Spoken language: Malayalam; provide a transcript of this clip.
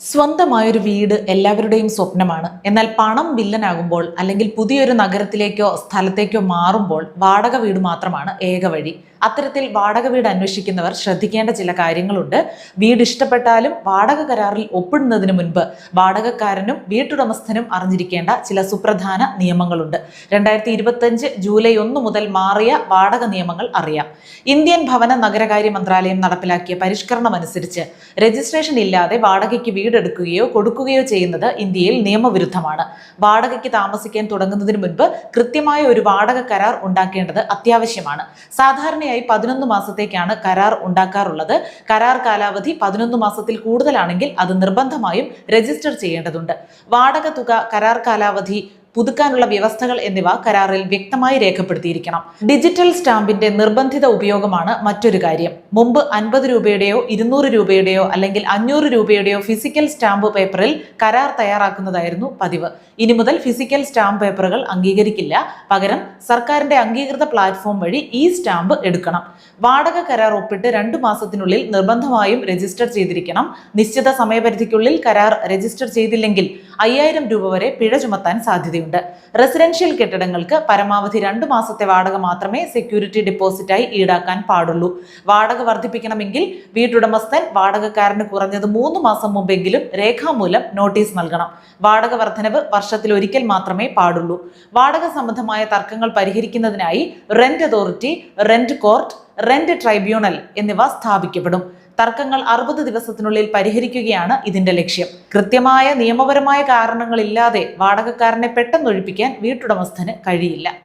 സ്വന്തമായൊരു വീട് എല്ലാവരുടെയും സ്വപ്നമാണ്. എന്നാൽ പണം വില്ലനാകുമ്പോൾ അല്ലെങ്കിൽ പുതിയൊരു നഗരത്തിലേക്കോ സ്ഥലത്തേക്കോ മാറുമ്പോൾ വാടക വീട് മാത്രമാണ് ഏക വഴി. അത്തരത്തിൽ വാടക വീട് അന്വേഷിക്കുന്നവർ ശ്രദ്ധിക്കേണ്ട ചില കാര്യങ്ങളുണ്ട്. വീട് ഇഷ്ടപ്പെട്ടാലും വാടക കരാറിൽ ഒപ്പിടുന്നതിന് മുൻപ് വാടകക്കാരനും വീട്ടുടമസ്ഥനും അറിഞ്ഞിരിക്കേണ്ട ചില സുപ്രധാന നിയമങ്ങളുണ്ട്. രണ്ടായിരത്തി ഇരുപത്തഞ്ച് ജൂലൈ ഒന്ന് മുതൽ മാറിയ വാടക നിയമങ്ങൾ അറിയാം. ഇന്ത്യൻ ഭവന നഗരകാര്യ മന്ത്രാലയം നടപ്പിലാക്കിയ പരിഷ്കരണമനുസരിച്ച് രജിസ്ട്രേഷൻ ഇല്ലാതെ വാടകയ്ക്ക് വീടെടുക്കുകയോ കൊടുക്കുകയോ ചെയ്യുന്നത് ഇന്ത്യയിൽ നിയമവിരുദ്ധമാണ്. വാടകയ്ക്ക് താമസിക്കാൻ തുടങ്ങുന്നതിന് മുൻപ് കൃത്യമായ ഒരു വാടക കരാർ ഉണ്ടാക്കേണ്ടത് അത്യാവശ്യമാണ്. സാധാരണയായി പതിനൊന്ന് മാസത്തേക്കാണ് കരാർ ഉണ്ടാക്കാറുള്ളത്. കരാർ കാലാവധി പതിനൊന്ന് മാസത്തിൽ കൂടുതലാണെങ്കിൽ അത് നിർബന്ധമായും രജിസ്റ്റർ ചെയ്യേണ്ടതുണ്ട്. വാടക തുക കരാർ കാലാവധി പുതുക്കാനുള്ള വ്യവസ്ഥകൾ എന്നിവ കരാറിൽ വ്യക്തമായി രേഖപ്പെടുത്തിയിരിക്കണം. ഡിജിറ്റൽ സ്റ്റാമ്പിന്റെ നിർബന്ധിത ഉപയോഗമാണ് മറ്റൊരു കാര്യം. മുമ്പ് അൻപത് രൂപയുടെയോ ഇരുന്നൂറ് രൂപയുടെയോ അല്ലെങ്കിൽ അഞ്ഞൂറ് രൂപയുടെയോ ഫിസിക്കൽ സ്റ്റാമ്പ് പേപ്പറിൽ കരാർ തയ്യാറാക്കുന്നതായിരുന്നു പതിവ്. ഇനി മുതൽ ഫിസിക്കൽ സ്റ്റാമ്പ് പേപ്പറുകൾ അംഗീകരിക്കില്ല. പകരം സർക്കാരിന്റെ അംഗീകൃത പ്ലാറ്റ്ഫോം വഴി ഈ സ്റ്റാമ്പ് എടുക്കണം. വാടക കരാർ ഒപ്പിട്ട് രണ്ടു മാസത്തിനുള്ളിൽ നിർബന്ധമായും രജിസ്റ്റർ ചെയ്തിരിക്കണം. നിശ്ചിത സമയപരിധിക്കുള്ളിൽ കരാർ രജിസ്റ്റർ ചെയ്തില്ലെങ്കിൽ അയ്യായിരം രൂപ വരെ പിഴ ചുമത്താൻ സാധ്യതയുണ്ട്. റെസിഡൻഷ്യൽ കെട്ടിടങ്ങൾക്ക് പരമാവധി രണ്ടു മാസത്തെ വാടക മാത്രമേ സെക്യൂരിറ്റി ഡെപ്പോസിറ്റായി ഈടാക്കാൻ പാടുള്ളൂ. വാടക വർദ്ധിപ്പിക്കണമെങ്കിൽ വീട്ടുടമസ്ഥൻ വാടകക്കാരന് കുറഞ്ഞത് മൂന്ന് മാസം മുമ്പെങ്കിലും രേഖാമൂലം നോട്ടീസ് നൽകണം. വാടക വർധനവ് വർഷത്തിൽ ഒരിക്കൽ മാത്രമേ പാടുള്ളൂ. വാടക സംബന്ധമായ തർക്കങ്ങൾ പരിഹരിക്കുന്നതിനായി rent authority rent court rent tribunal എന്നിവ സ്ഥാപിക്കപ്പെടും. തർക്കങ്ങൾ അറുപത് ദിവസത്തിനുള്ളിൽ പരിഹരിക്കുകയാണ് ഇതിന്റെ ലക്ഷ്യം. കൃത്യമായ നിയമപരമായ കാരണങ്ങളില്ലാതെ വാടകക്കാരനെ പെട്ടെന്നൊഴിപ്പിക്കാൻ വീട്ടുടമസ്ഥന് കഴിയില്ല.